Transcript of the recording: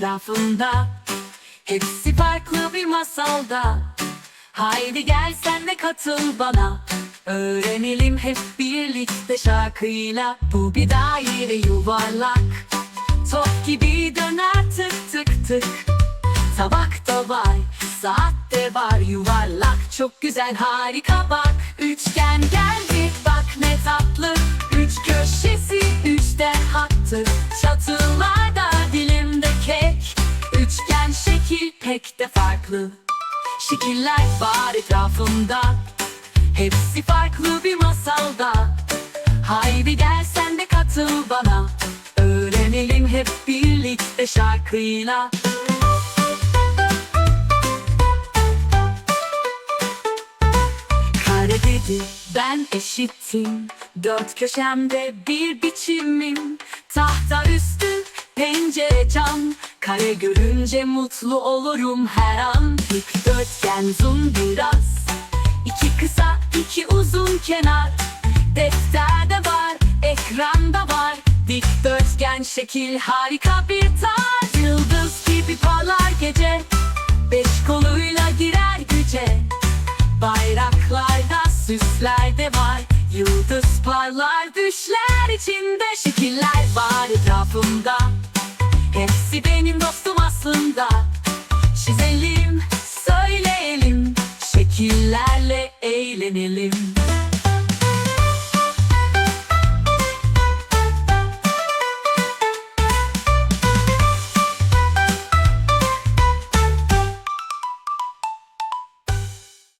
etrafında Hepsi farklı bir masalda. Haydi gel sen de katıl bana. Öğrenelim hep birlikte şarkıyla. Bu bir daire yuvarlak. Top gibi döner tık tık tık. Tabak da var, saat de var yuvarlak. Çok güzel harika bak. Üçgen geldi bak ne tatlı. Üç köşesi üçte hattı. Çatılarda pek de farklı. Şekiller var etrafımda. Hepsi farklı bir masalda. Haydi gel sen de katıl bana. Öğrenelim hep birlikte şarkıyla. Kare dedi ben eşittim. Dört köşemde bir biçimim. Tahta üstü pencere cam Kare görünce mutlu olurum her an. Dikdörtgen zoom biraz. İki kısa iki uzun kenar. Defterde var ekranda var. Dikdörtgen şekil harika bir tarz. Yıldız gibi parlar gece. Beş koluyla girer güce. Bayraklarda süslerde var. Yıldız parlar düşler içinde. Şekiller var etrafımda Hepsi benim dostum aslında. Çizelim, söyleyelim. Şekillerle eğlenelim